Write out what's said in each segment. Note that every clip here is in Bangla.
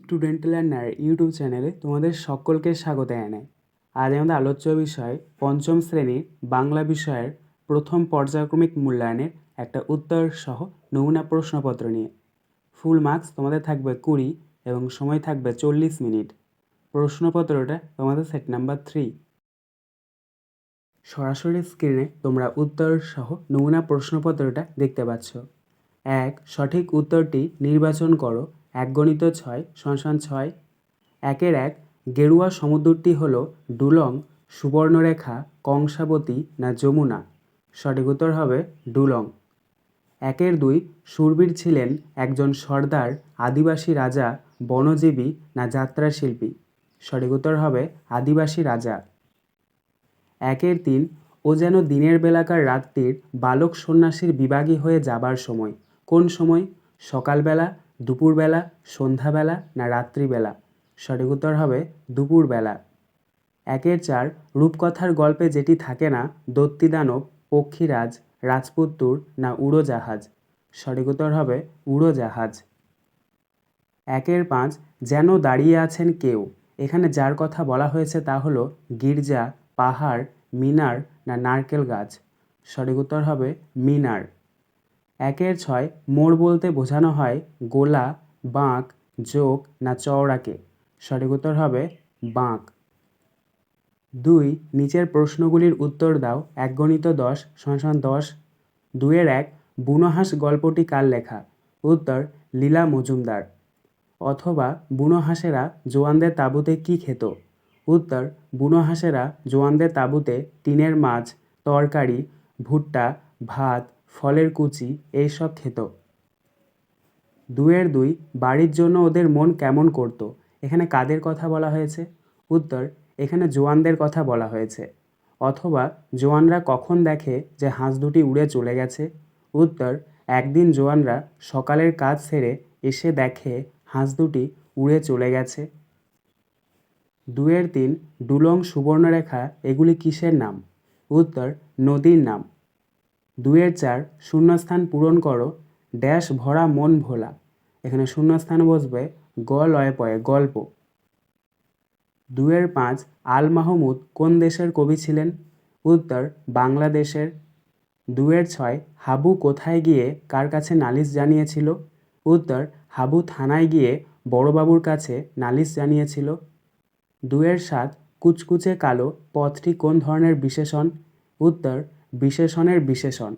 স্টুডেন্ট লার্নার ইউটিউব চ্যানেলে তোমাদের সকলকে স্বাগত জানাই। আজ আমাদের আলোচ্য বিষয় পঞ্চম শ্রেণির বাংলা বিষয়ের প্রথম পর্যায়ক্রমিক মূল্যায়নের একটা উত্তর সহ নমুনা প্রশ্নপত্র নিয়ে। ফুল মার্কস তোমাদের থাকবে কুড়ি এবং সময় থাকবে চল্লিশ মিনিট। প্রশ্নপত্রটা তোমাদের সেট নাম্বার থ্রি। সরাসরি স্ক্রিনে তোমরা উত্তর সহ নমুনা প্রশ্নপত্রটা দেখতে পাচ্ছ। এক, সঠিক উত্তরটি নির্বাচন করো এক গণিত ছয় শশান ছয়। একের এক গেরুয়া সমুদ্রটি হলো ডুলং সুবর্ণরেখা, কংসাবতী না যমুনা। সঠিক উত্তর হবে ডুলং একের দুই সুরবীর ছিলেন একজন সর্দার, আদিবাসী রাজা, বনজীবী না যাত্রা শিল্পী সঠিক উত্তর হবে আদিবাসী রাজা। একের তিন ও যেন দিনের বেলাকার রাত্রির বালক সন্ন্যাসীর বিভাগী হয়ে যাবার সময়। কোন সময়? সকালবেলা দুপুরবেলা, সন্ধ্যাবেলা না রাত্রিবেলা? সঠিক উত্তর হবে দুপুরবেলা। একের চার, রূপকথার গল্পে যেটি থাকে না, দত্তিদানব, পক্ষীরাজ, রাজপুত্তুর না উড়োজাহাজ? সঠিক উত্তর হবে উড়োজাহাজ। একের পাঁচ, যেন দাঁড়িয়ে আছেন কেউ? এখানে যার কথা বলা হয়েছে তা হলো গির্জা, পাহাড়, মিনার না নারকেল গাছ? সঠিক উত্তর হবে মিনার। একের ছয় মোড় বলতে বোঝানো হয় গোলা, বাঁক, জোক না চওড়াকে। সঠিক উত্তর হবে বাঁক। দুই, নিচের প্রশ্নগুলির উত্তর দাও এক গণিত দশ সমান দশ। দুয়ের এক, বুনোহাঁস গল্পটি কার লেখা? উত্তর, লীলা মজুমদার। অথবা বুনো হাঁসেরা জোয়ানদের তাঁবুতে কী খেত? উত্তর বুনো হাঁসেরা জোয়ানদের তাঁবুতে টিনের মাছ, তরকারি, ভুট্টা, ভাত ফলের কুচি এইসব খেত। দুয়ের দুই, বাড়ির জন্য ওদের মন কেমন করতো? এখানে কাদের কথা বলা হয়েছে? উত্তর, এখানে জোয়ানদের কথা বলা হয়েছে। অথবা, জোয়ানরা কখন দেখে যে হাঁস দুটি উড়ে চলে গেছে? উত্তর, একদিন জোয়ানরা সকালের কাজ সেরে এসে দেখে হাঁস দুটি উড়ে চলে গেছে। দুয়ের তিন, ডুলং সুবর্ণরেখা, এগুলি কিসের নাম? উত্তর, নদীর নাম। দুয়ের চার, শূন্যস্থান পূরণ করো, ড্যাশ ভরা মন ভোলা। এখানে শূন্যস্থান বসবে, গ লয়ে পয়ে গল্প। দুয়ের পাঁচ, আল মাহমুদ কোন দেশের কবি ছিলেন? উত্তর, বাংলাদেশের। দুয়ের ছয়, হাবু কোথায় গিয়ে কার কাছে নালিশ জানিয়েছিল? উত্তর, হাবু থানায় গিয়ে বড়বাবুর কাছে নালিশ জানিয়েছিল। দুয়ের সাত, কুচকুচে কালো পথটি কোন ধরনের বিশেষণ? উত্তর বিশেষণের বিশেষণ।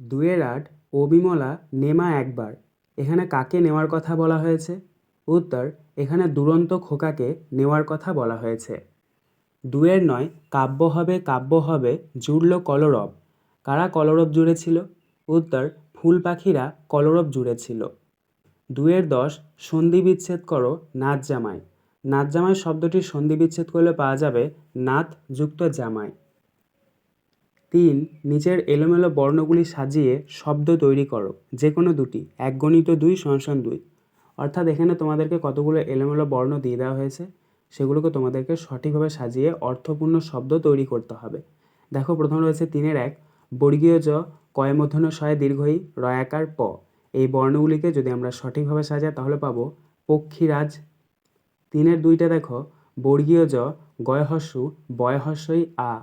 দুয়ের আট, অবিমলা, নেমা একবার। এখানে কাকে নেওয়ার কথা বলা হয়েছে? উত্তর, এখানে দুরন্ত খোকাকে নেওয়ার কথা বলা হয়েছে। দুয়ের নয়, কাব্য হবে কাব্য হবে, জুড়ল কলরব। কারা কলরব জুড়েছিল? উত্তর, ফুল পাখিরা কলরব জুড়েছিল। দুয়ের দশ, সন্ধি বিচ্ছেদ করো নাচ জামাই। নাচ জামাই শব্দটির সন্ধি বিচ্ছেদ করলে পাওয়া যাবে, নাত যুক্ত জামাই। তিন, নিচের এলোমেলো বর্ণগুলি সাজিয়ে শব্দ তৈরি করো যে কোনো দুটি এক গণিত দুই সংসন দুই। অর্থাৎ এখানে তোমাদেরকে কতগুলো এলোমেলো বর্ণ দিয়ে দেওয়া হয়েছে, সেগুলোকে তোমাদেরকে সঠিকভাবে সাজিয়ে অর্থপূর্ণ শব্দ তৈরি করতে হবে। দেখো, প্রথম রয়েছে তিনের এক, বর্গীয় জ, কয় মধ্যন শয় দীর্ঘই, রয়াকার প। এই বর্ণগুলিকে যদি আমরা সঠিকভাবে সাজাই, তাহলে পাবো পক্ষীরাজ। তিনের দুইটা দেখো, বর্গীয় জ গয় হস্যু বয় হস্যই আ।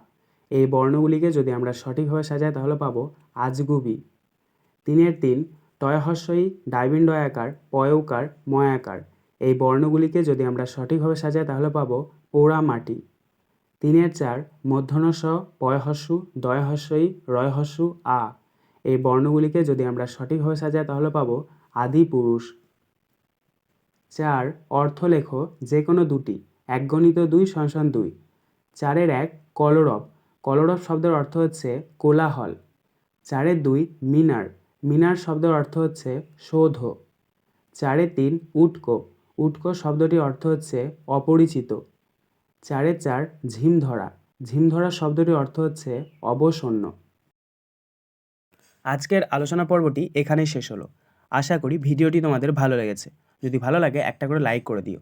এই বর্ণগুলিকে যদি আমরা সঠিকভাবে সাজাই, তাহলে পাবো আজগুবি। তিনের তিন টয় হস্যই ডাইবিন ডয়াকার পয়ৌকার, ময়াকার। এই বর্ণগুলিকে যদি আমরা সঠিকভাবে সাজাই, তাহলে পাবো পোড়া মাটি তিনের চার মধ্যন স পয় হস্যু দয় হস্যই রয় হস্যু আ। এই বর্ণগুলিকে যদি আমরা সঠিকভাবে সাজাই, তাহলে পাবো আদি পুরুষ চার অর্থ লেখো যে কোনো দুটি এক গণিত দুই সংসান দুই। চারের এক, কলরব। কলরব শব্দের অর্থ হচ্ছে কোলাহল, চারে দুই মিনার মিনার শব্দের অর্থ হচ্ছে সৌধ চারে তিন উটকো উটকো শব্দটির অর্থ হচ্ছে অপরিচিত, চারে চার ঝিমধরা ঝিমধরা শব্দটির অর্থ হচ্ছে অবসন্ন। আজকের আলোচনা পর্বটি এখানেই শেষ হলো। আশা করি ভিডিওটি তোমাদের ভালো লেগেছে। যদি ভালো লাগে একটা করে লাইক করে দিও।